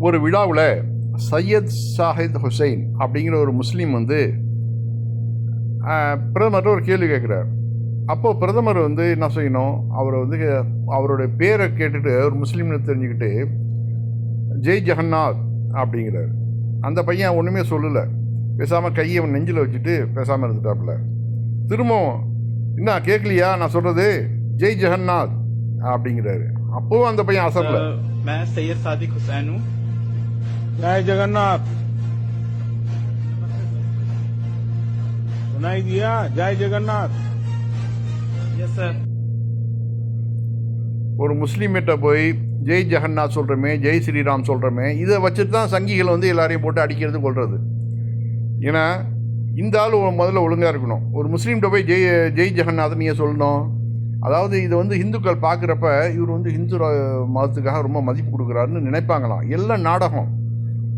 ஒரு விழாவில் சையத் ஷாஹித் ஹுசைன் அப்படிங்கிற ஒரு முஸ்லீம் வந்து ஆஹ், பிரதமர்கிட்ட ஒரு கேள்வி கேட்குறார் அப்போது பிரதமர் வந்து என்ன செய்யணும் அவரை வந்து அவருடைய பேரை கேட்டுட்டு ஒரு முஸ்லீம்னு தெரிஞ்சுக்கிட்டு ஜெய் ஜெகநாத் அப்படிங்கிறார் அந்த பையன் ஒன்றுமே சொல்லலை பேசாமல் கையை அவன் நெஞ்சில் வச்சுட்டு பேசாமல் இருந்துட்டாப்புல திரும்பவும் என்ன கேட்கலையா நான் சொல்கிறது ஜெய் ஜெகநாத் அப்படிங்கிறாரு அப்போவும் அந்த பையன் அசரல अ, मैं सैयद सादिक हुसैन हूँ जय जगन्नाथ सुनाई दिया जय जगन्नाथ यस सर ஒரு முஸ்லீம்கிட்ட போய் ஜெய் ஜெகநாத் சொல்கிறோமே ஜெய் ஸ்ரீராம் சொல்கிறோமே இதை வச்சுட்டு தான் சங்கிகள் வந்து எல்லாரையும் போட்டு அடிக்கிறது கொள்வது ஏன்னா இந்த ஆள் ஒ- முதல்ல ஒழுங்காக இருக்கணும் ஒரு முஸ்லீம்கிட்ட போய் ஜெய் ஜெய் ஜெகநாத் நீங்கள் சொல்லணும் அதாவது இதை வந்து இந்துக்கள் பார்க்குறப்ப இவர் வந்து இந்து ர- மதத்துக்காக ரொம்ப மதிப்பு கொடுக்குறாருன்னு நினைப்பாங்களாம் எல்லாம் நாடகம்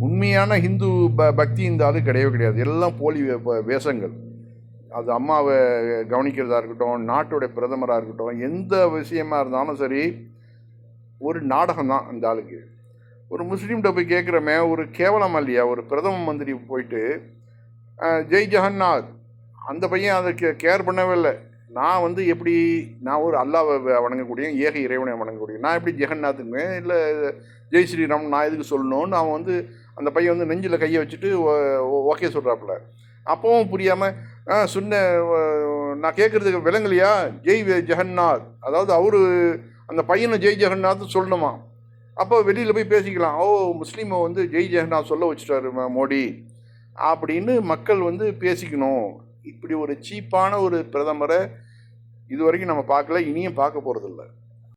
உண்மையான ஹிந்து ப பக்தி இந்த ஆளு கிடையவே கிடையாது. எல்லாம் போலி வே- வேஷங்கள். அது அம்மாவை கவனிக்கிறதா இருக்கட்டும் நாட்டுடைய பிரதமராக இருக்கட்டும் எந்த விஷயமா இருந்தாலும் சரி ஒரு நாடகம் தான் அந்த ஆளுக்கு. ஒரு முஸ்லீம்கிட்ட போய் கேட்குறமே ஒரு கேவலம் இல்லையா? ஒரு பிரதம மந்திரி போயிட்டு ஜெய் ஜெகநாத் அந்த பையன் அதை கே கேர் பண்ணவே இல்லை. நான் வந்து எப்படி நான் ஒரு அல்லாவை வ- வணங்கக்கூடிய ஏக இறைவனை வணங்கக்கூடிய நான் எப்படி ஜெகநாத்துக்குமே இல்லை ஜெய் ஸ்ரீராம் நான் எதுக்கு சொல்லணும்னு அவன் வந்து அந்த பையன் வந்து நெஞ்சில் கையை வச்சுட்டு ஓகே சொல்கிறாப்புல அப்பவும் புரியாமல் ஆ சொன்ன நான் கேட்குறதுக்கு விலங்கலையா ஜெய் ஜெகநாத் அதாவது அவர் அந்த பையனை ஜெய் ஜெகநாத் சொல்லணுமா? அப்போ வெளியில் போய் பேசிக்கலாம். ஓ முஸ்லீமை வந்து ஜெய் ஜெகநாத் சொல்ல வச்சுட்டாரு மோடி. அப்படின்னு மக்கள் வந்து பேசிக்கணும். இப்படி ஒரு சீப்பான ஒரு பிரதமரை இது வரைக்கும் நம்ம பார்க்கல இனியும் பார்க்க போகிறதில்ல